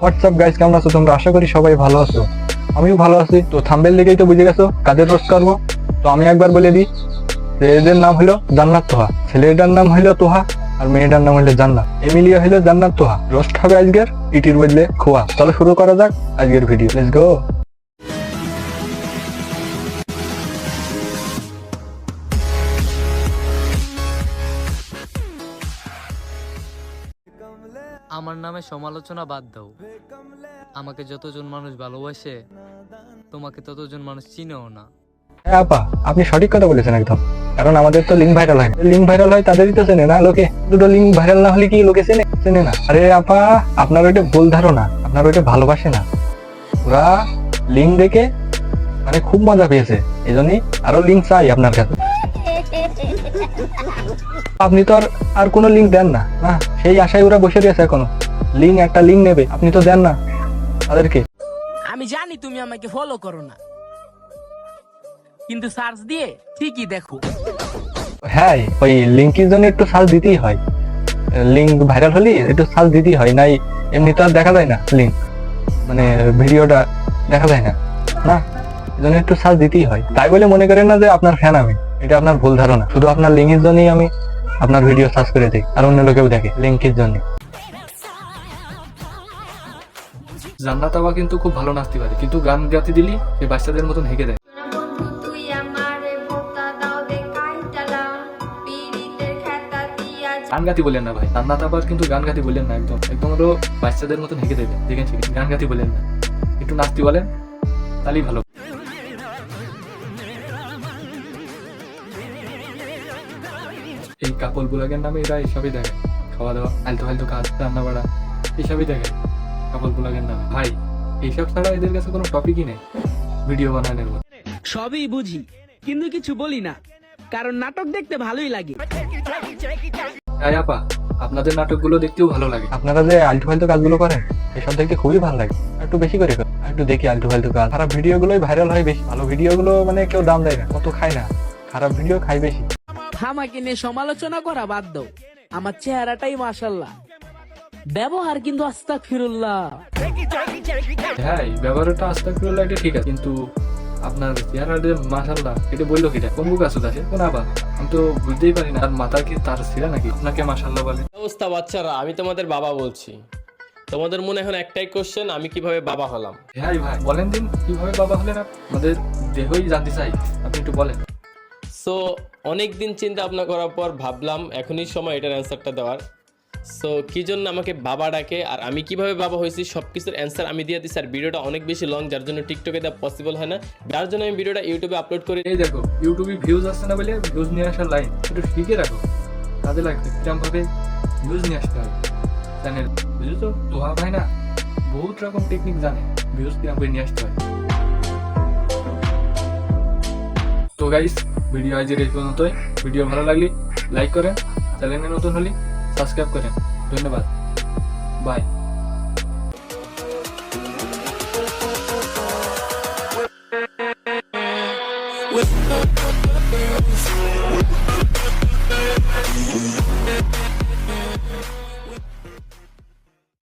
WhatsApp guys কেমন আছো তোমরা? আশা করি সবাই ভালো আছো। আমিও ভালো আছি। তো থাম্বেল দেখেই তো বুঝে গেছো কাদের রোস্ট করব। তো আমি একবার বলে দিই, ছেলেদের নাম হলো জান্নাত তোহা। ছেলেটার নাম হলো তোহা আর মেয়েটার নাম হলো জান্নাত। এমিলিয়া হলো জান্নাত তোহা। রোস্ট হবে আজকের ইটির বদলে খোয়া। তাহলে শুরু করা যাক আজকের ভিডিও লেটস গো আমার নামে সমালোচনা বাদ দাও। আমাকে যতজন মানুষ ভালোবাসে, তোমাকে ততজন মানুষ চিনেও না। হ্যাঁ আপা, আপনি সঠিক কথা বলেছেন একদম। কারণ আমাদের তো লিঙ্ক ভাইরাল হয় লিঙ্ক ভাইরাল হয় তাদেরই তো চেনে না লোকে। দুটো লিঙ্ক ভাইরাল না হলে কি লোকে চেনে? চেনে না। আরে আপা, আপনার ওইটা ভুল ধারণা। আপনার ওইটা ভালোবাসে না। ওরা লিঙ্ক দেখে মানে খুব মজা পেয়েছে। এই জন্যই আরও লিঙ্ক চাই আপনার কাছে। আপনি তো আর কোনো লিঙ্ক দেন না না? সেই আশায় ওরা বসে রয়েছে এখনও। লিঙ্ক একটা লিঙ্ক নেবে। আপনি তো দেন না তাদেরকে। আমি জানি তুমি আমাকে ফলো করো না। কিন্তু সার্চ দিয়ে ঠিকই দেখো। হ্যাঁ ওই লিঙ্কের জন্য একটু সার্চ দিতেই হয়। লিঙ্ক ভাইরাল হলে একটু সার্চ দিতেই হয় নাই এমনি তো আর দেখা যায় না লিঙ্ক মানে ভিডিওটা দেখা যায় না না? জন্য একটু সার্চ দিতেই হয়। তাই বলে মনে করেন না যে আপনার ফ্যান আমি। এটা আপনার ভুল ধারণা। শুধু আপনার লিঙ্কের জন্যই আমি আপনার ভিডিও সার্চ করে দিই আর অন্য লোকেও দেখে লিঙ্কের জন্য। জান্নাত আবা কিন্তু খুব ভালো নাচতে পারে কিন্তু গান গাতে দিলি সে বাচ্চাদের মতন হেঁকে দেয়। গান গাতি বলেন না ভাই, জান্নাত আবার কিন্তু গান গাতি বলেন না একদম। একদম ওরও বাচ্চাদের মতন হেঁকে দেবে দেখেছি গান গাতি বলেন না। একটু নাচতে বলেন, তাহলেই ভালো। এই কাপল বুলাগের নামে এরা এসবই দেখে। খাওয়া দাওয়া আলতু ফালতু কাজ রান্না বাড়া এসবই দেখে। কাপল বুলাগের নামে ভাই এইসব ছাড়া এদের কাছে কোনো টপিকই নেই। ভিডিও বানানোর মতো। সবই বুঝি কিন্তু কিছু বলি না। কারণ নাটক দেখতে ভালোই লাগে। তাই আপা আপনাদের নাটকগুলো দেখতেও ভালো লাগে। আপনারা যে আলতু ফালতু কাজগুলো করেন এসব দেখতে খুবই ভালো লাগে। একটু বেশি করে একটু দেখি আলতু ফালতু কাজ। খারাপ ভিডিও গুলোই ভাইরাল হয় বেশি। ভালো ভিডিও গুলো মানে কেউ দাম দেয় না কত খায় না। খারাপ ভিডিও খাই বেশি। আমাকে নিয়ে সমালোচনা করা বাদ দাও। আমার চেহারাটাই মাশাল্লাহ ব্যবহার কিন্তু আস্তাক ফিরুল্লাহ হ্যাঁ ব্যবহারটা আস্তে ফিরুল্লাহ এটা ঠিক আছে কিন্তু আপনার চেহারা যে মাসাল্লাহ এটা বলল কিটা? কোন বুক আসুদ আছে কোন আবার? আমি তো বুঝতেই পারি না আর মাথা কি তার ছিঁড়া নাকি? আপনাকে মাসাল্লাহ বলে। অবস্থা বাচ্চারা আমি তোমাদের বাবা বলছি। তোমাদের মনে এখন একটাই কোশ্চেন আমি কীভাবে বাবা হলাম? হ্যাঁ ভাই বলেন দিন কীভাবে বাবা হলেন? আমাদের দেহই জানতে চাই আপনি একটু বলেন। সো অনেক দিন চিন্তা ভাবনা করার পর ভাবলাম, এখনই সময় এটার অ্যান্সারটা দেওয়ার। সো কি জন্য আমাকে বাবা ডাকে আর আমি কীভাবে বাবা হয়েছি সব কিছুর অ্যান্সার আমি দিয়ে দিচ্ছি আর ভিডিওটা অনেক বেশি লং যার জন্য টিকটকে দেওয়া পসিবল হয় না। যার জন্য আমি ভিডিওটা ইউটিউবে আপলোড করি। এই দেখো ইউটিউবে ভিউজ আসছে না বলে ভিউজ নিয়ে আসার লাইন একটু শিখে রাখো। কাজে লাগবে কিরম ভাবে ভিউজ নিয়ে আসতে হবে? চ্যানেল বুঝেছ? তোহা ভাই না, বহুত রকম টেকনিক জানে। ভিউজ কিরম করে নিয়ে আসতে হয়। তো গাইস ভিডিও আজের এই পর্যন্তই। ভিডিও ভালো লাগলে লাইক করেন চ্যানেলে নতুন হলে সাবস্ক্রাইব করেন। ধন্যবাদ। বাই मुझे